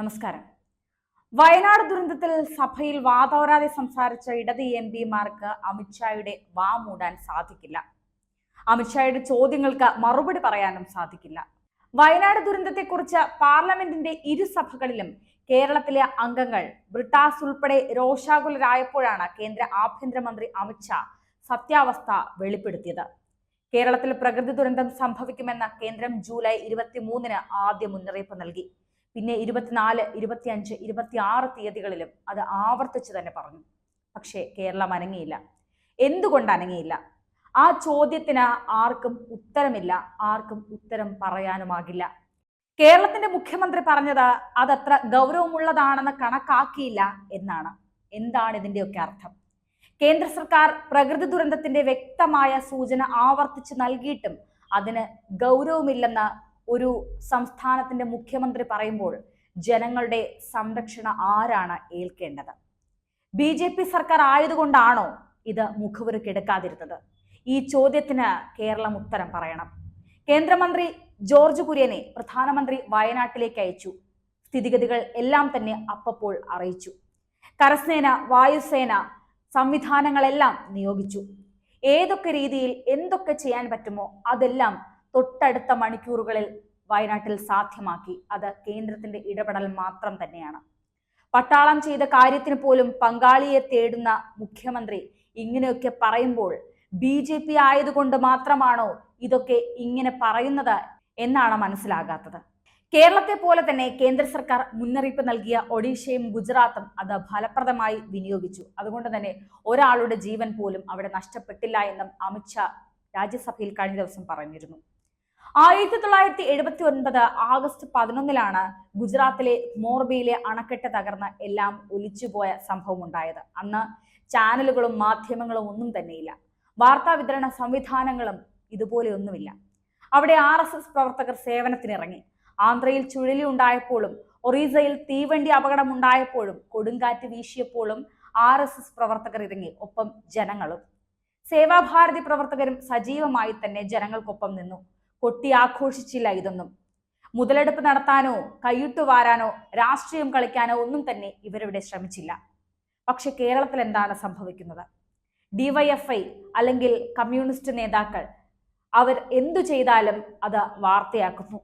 നമസ്കാരം. വയനാട് ദുരന്തത്തിൽ സഭയിൽ വാതോരാതെ സംസാരിച്ച ഇടത് എം പിമാർക്ക് അമിത്ഷായുടെ വാ മൂടാൻ സാധിക്കില്ല. അമിത്ഷായുടെ ചോദ്യങ്ങൾക്ക് മറുപടി പറയാനും സാധിക്കില്ല. വയനാട് ദുരന്തത്തെക്കുറിച്ച് പാർലമെന്റിന്റെ ഇരുസഭകളിലും കേരളത്തിലെ അംഗങ്ങൾ ബ്രിട്ടാസ് ഉൾപ്പെടെ രോഷാകുലരായപ്പോഴാണ് കേന്ദ്ര ആഭ്യന്തരമന്ത്രി അമിത്ഷാ സത്യാവസ്ഥ വെളിപ്പെടുത്തിയത്. കേരളത്തിൽ പ്രകൃതി ദുരന്തം സംഭവിക്കുമെന്ന് കേന്ദ്രം ജൂലൈ ഇരുപത്തിമൂന്നിന് ആദ്യ മുന്നറിയിപ്പ് നൽകി. പിന്നെ ഇരുപത്തിനാല് ഇരുപത്തിയഞ്ച് ഇരുപത്തിയാറ് തീയതികളിലും അത് ആവർത്തിച്ച് തന്നെ പറഞ്ഞു. പക്ഷേ കേരളം അനങ്ങിയില്ല. എന്തുകൊണ്ട് അനങ്ങിയില്ല? ആ ചോദ്യത്തിന് ആർക്കും ഉത്തരമില്ല ആർക്കും ഉത്തരം പറയാനുമാകില്ല. കേരളത്തിന്റെ മുഖ്യമന്ത്രി പറഞ്ഞത് അതത്ര ഗൗരവമുള്ളതാണെന്ന് കണക്കാക്കിയില്ല എന്നാണ്. എന്താണ് ഇതിന്റെയൊക്കെ അർത്ഥം? കേന്ദ്ര സർക്കാർ പ്രകൃതി ദുരന്തത്തിന്റെ വ്യക്തമായ സൂചന ആവർത്തിച്ച് നൽകിയിട്ടും അതിന് ഗൗരവമില്ലെന്ന് ഒരു സംസ്ഥാനത്തിന്റെ മുഖ്യമന്ത്രി പറയുമ്പോൾ ജനങ്ങളുടെ സംരക്ഷണ ആരാണ് ഏൽക്കേണ്ടത്? ബി ജെ പി സർക്കാർ ആയതുകൊണ്ടാണോ ഇത് മുഖവുരുക്ക് എടുക്കാതിരുന്നത്? ഈ ചോദ്യത്തിന് കേരളം ഉത്തരം പറയണം. കേന്ദ്രമന്ത്രി ജോർജ് കുര്യനെ പ്രധാനമന്ത്രി വയനാട്ടിലേക്ക് അയച്ചു. സ്ഥിതിഗതികൾ എല്ലാം തന്നെ അപ്പപ്പോൾ അറിയിച്ചു. കരസേന വായുസേന സംവിധാനങ്ങളെല്ലാം നിയോഗിച്ചു. ഏതൊക്കെ രീതിയിൽ എന്തൊക്കെ ചെയ്യാൻ പറ്റുമോ അതെല്ലാം തൊട്ടടുത്ത മണിക്കൂറുകളിൽ വയനാട്ടിൽ സാധ്യമാക്കി. അത് കേന്ദ്രത്തിന്റെ ഇടപെടൽ മാത്രം തന്നെയാണ്. പട്ടാളം ചെയ്ത കാര്യത്തിന് പോലും പങ്കാളിയെ തേടുന്ന മുഖ്യമന്ത്രി ഇങ്ങനെയൊക്കെ പറയുമ്പോൾ ബി ജെ പി ആയതുകൊണ്ട് മാത്രമാണോ ഇതൊക്കെ ഇങ്ങനെ പറയുന്നത് എന്നാണ് മനസ്സിലാകാത്തത്. കേരളത്തെ പോലെ തന്നെ കേന്ദ്ര സർക്കാർ മുന്നറിയിപ്പ് നൽകിയ ഒഡീഷയും ഗുജറാത്തും അത് ഫലപ്രദമായി വിനിയോഗിച്ചു. അതുകൊണ്ട് തന്നെ ഒരാളുടെ ജീവൻ പോലും അവിടെ നഷ്ടപ്പെട്ടില്ല എന്നും അമിത്ഷാ രാജ്യസഭയിൽ കഴിഞ്ഞ ദിവസം പറഞ്ഞിരുന്നു. ആയിരത്തി തൊള്ളായിരത്തി എഴുപത്തി ഒൻപത് ആഗസ്റ്റ് പതിനൊന്നിലാണ് ഗുജറാത്തിലെ മോർബിയിലെ അണക്കെട്ട് തകർന്ന് എല്ലാം ഒലിച്ചുപോയ സംഭവം ഉണ്ടായത് അന്ന് ചാനലുകളും മാധ്യമങ്ങളും ഒന്നും തന്നെയില്ല. വാർത്താ വിതരണ സംവിധാനങ്ങളും ഇതുപോലെ ഒന്നുമില്ല. അവിടെ ആർ എസ് എസ് പ്രവർത്തകർ സേവനത്തിനിറങ്ങി. ആന്ധ്രയിൽ ചുഴലി ഉണ്ടായപ്പോഴും ഒറീസയിൽ തീവണ്ടി അപകടം ഉണ്ടായപ്പോഴും കൊടുങ്കാറ്റ് വീശിയപ്പോഴും ആർ എസ് എസ് പ്രവർത്തകർ ഇറങ്ങി ഒപ്പം ജനങ്ങളും. സേവാഭാരതി പ്രവർത്തകരും സജീവമായി തന്നെ ജനങ്ങൾക്കൊപ്പം നിന്നു. കൊട്ടി ആഘോഷിച്ചില്ല ഇതൊന്നും. മുതലെടുപ്പ് നടത്താനോ കൈയിട്ടു വാരാനോ രാഷ്ട്രീയം കളിക്കാനോ ഒന്നും തന്നെ ഇവരിവിടെ ശ്രമിച്ചില്ല. പക്ഷെ കേരളത്തിൽ എന്താണ് സംഭവിക്കുന്നത്? ഡിവൈഎഫ്ഐ അല്ലെങ്കിൽ കമ്മ്യൂണിസ്റ്റ് നേതാക്കൾ അവർ എന്തു ചെയ്താലും അത് വാർത്തയാക്കുന്നു.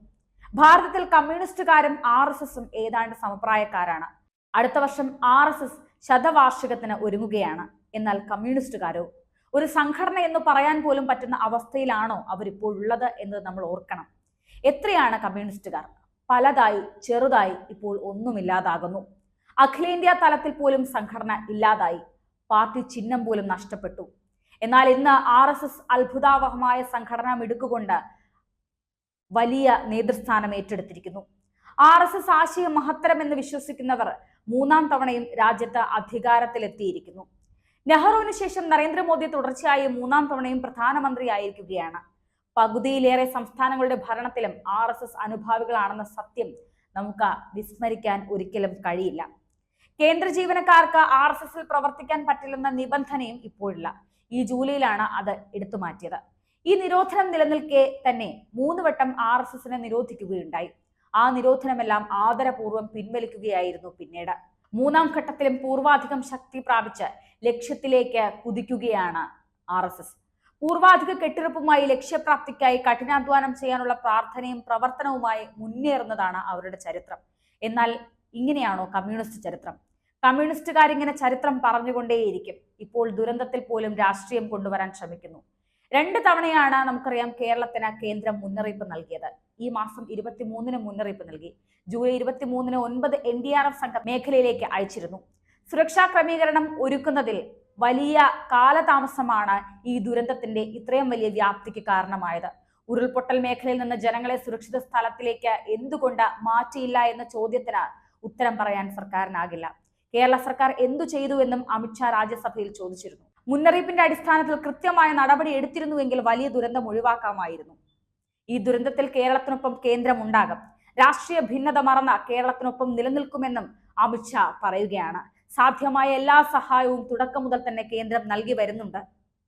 ഭാരതത്തിൽ കമ്മ്യൂണിസ്റ്റുകാരും ആർ എസ് എസും ഏതാണ്ട് സമപ്രായക്കാരാണ്. അടുത്ത വർഷം ആർ എസ് എസ് ശതവാർഷികത്തിന് ഒരുങ്ങുകയാണ്. എന്നാൽ കമ്മ്യൂണിസ്റ്റുകാരോ ഒരു സംഘടന എന്ന് പറയാൻ പോലും പറ്റുന്ന അവസ്ഥയിലാണോ അവരിപ്പോൾ ഉള്ളത് എന്ന് നമ്മൾ ഓർക്കണം. എത്രയാണ് കമ്മ്യൂണിസ്റ്റുകാർ? പലതായി ചെറുതായി ഇപ്പോൾ ഒന്നുമില്ലാതാകുന്നു. അഖിലേന്ത്യാ തലത്തിൽ പോലും സംഘടന ഇല്ലാതായി. പാർട്ടി ചിഹ്നം പോലും നഷ്ടപ്പെട്ടു. എന്നാൽ ഇന്ന് ആർ എസ് എസ് അത്ഭുതാവഹമായ സംഘടനാ മിടുക്കുകൊണ്ട് വലിയ നേതൃസ്ഥാനം ഏറ്റെടുത്തിരിക്കുന്നു. ആർ എസ് എസ് ആശയ മഹത്തരം എന്ന് വിശ്വസിക്കുന്നവർ മൂന്നാം തവണയും രാജ്യത്ത് അധികാരത്തിലെത്തിയിരിക്കുന്നു. നെഹ്റുവിന് ശേഷം നരേന്ദ്രമോദി തുടർച്ചയായി മൂന്നാം തവണയും പ്രധാനമന്ത്രിയായിരിക്കുകയാണ്. പകുതിയിലേറെ സംസ്ഥാനങ്ങളുടെ ഭരണത്തിലും ആർ എസ് എസ് അനുഭാവികളാണെന്ന സത്യം നമുക്ക് വിസ്മരിക്കാൻ ഒരിക്കലും കഴിയില്ല. കേന്ദ്ര ജീവനക്കാർക്ക് ആർ എസ് എസിൽ പ്രവർത്തിക്കാൻ പറ്റില്ലെന്ന നിബന്ധനയും ഇപ്പോഴില്ല. ഈ ജൂലൈയിലാണ് അത് എടുത്തു മാറ്റിയത്. ഈ നിരോധനം നിലനിൽക്കെ തന്നെ മൂന്ന് വട്ടം ആർ എസ് എസിനെ നിരോധിക്കുകയുണ്ടായി. ആ നിരോധനമെല്ലാം ആദരപൂർവം പിൻവലിക്കുകയായിരുന്നു പിന്നീട്. മൂന്നാം ഘട്ടത്തിലും പൂർവാധികം ശക്തി പ്രാപിച്ച് ലക്ഷ്യത്തിലേക്ക് കുതിക്കുകയാണ് ആർ എസ് എസ്. പൂർവാധിക കെട്ടിറപ്പുമായി ലക്ഷ്യപ്രാപ്തിക്കായി കഠിനാധ്വാനം ചെയ്യാനുള്ള പ്രാർത്ഥനയും പ്രവർത്തനവുമായി മുന്നേറുന്നതാണ് അവരുടെ ചരിത്രം. എന്നാൽ ഇങ്ങനെയാണോ കമ്മ്യൂണിസ്റ്റ് ചരിത്രം? കമ്മ്യൂണിസ്റ്റുകാരിങ്ങനെ ചരിത്രം പറഞ്ഞുകൊണ്ടേയിരിക്കും. ഇപ്പോൾ ദുരന്തത്തിൽ പോലും രാഷ്ട്രീയം കൊണ്ടുവരാൻ ശ്രമിക്കുന്നു. രണ്ട് തവണയാണ് നമുക്കറിയാം കേരളത്തിന് കേന്ദ്രം മുന്നറിയിപ്പ് നൽകിയത്. ഈ മാസം ഇരുപത്തിമൂന്നിന് മുന്നറിയിപ്പ് നൽകി. ജൂലൈ ഇരുപത്തിമൂന്നിന് ഒൻപത് എൻ ഡി ആർ എഫ് സംഘം മേഖലയിലേക്ക് അയച്ചിരുന്നു. സുരക്ഷാ ക്രമീകരണം ഒരുക്കുന്നതിൽ വലിയ കാലതാമസമാണ് ഈ ദുരന്തത്തിന്റെ ഇത്രയും വലിയ വ്യാപ്തിക്ക് കാരണമായത്. ഉരുൾപൊട്ടൽ മേഖലയിൽ നിന്ന് ജനങ്ങളെ സുരക്ഷിത സ്ഥലത്തിലേക്ക് എന്തുകൊണ്ട് മാറ്റിയില്ല എന്ന ചോദ്യത്തിന് ഉത്തരം പറയാൻ സർക്കാരിനാകില്ല. കേരള സർക്കാർ എന്തു ചെയ്തു എന്നും അമിത്ഷാ രാജ്യസഭയിൽ ചോദിച്ചിരുന്നു. മുന്നറിയിപ്പിന്റെ അടിസ്ഥാനത്തിൽ കൃത്യമായ നടപടി എടുത്തിരുന്നുവെങ്കിൽ വലിയ ദുരന്തം ഒഴിവാക്കാമായിരുന്നു. ഈ ദുരന്തത്തിൽ കേരളത്തിനൊപ്പം കേന്ദ്രം ഉണ്ടാകും രാഷ്ട്രീയ ഭിന്നത മറന്ന കേരളത്തിനൊപ്പം നിലനിൽക്കുമെന്നും അമിത്ഷാ പറയുകയാണ്. സാധ്യമായ എല്ലാ സഹായവും തുടക്കം മുതൽ തന്നെ കേന്ദ്രം നൽകി വരുന്നുണ്ട്.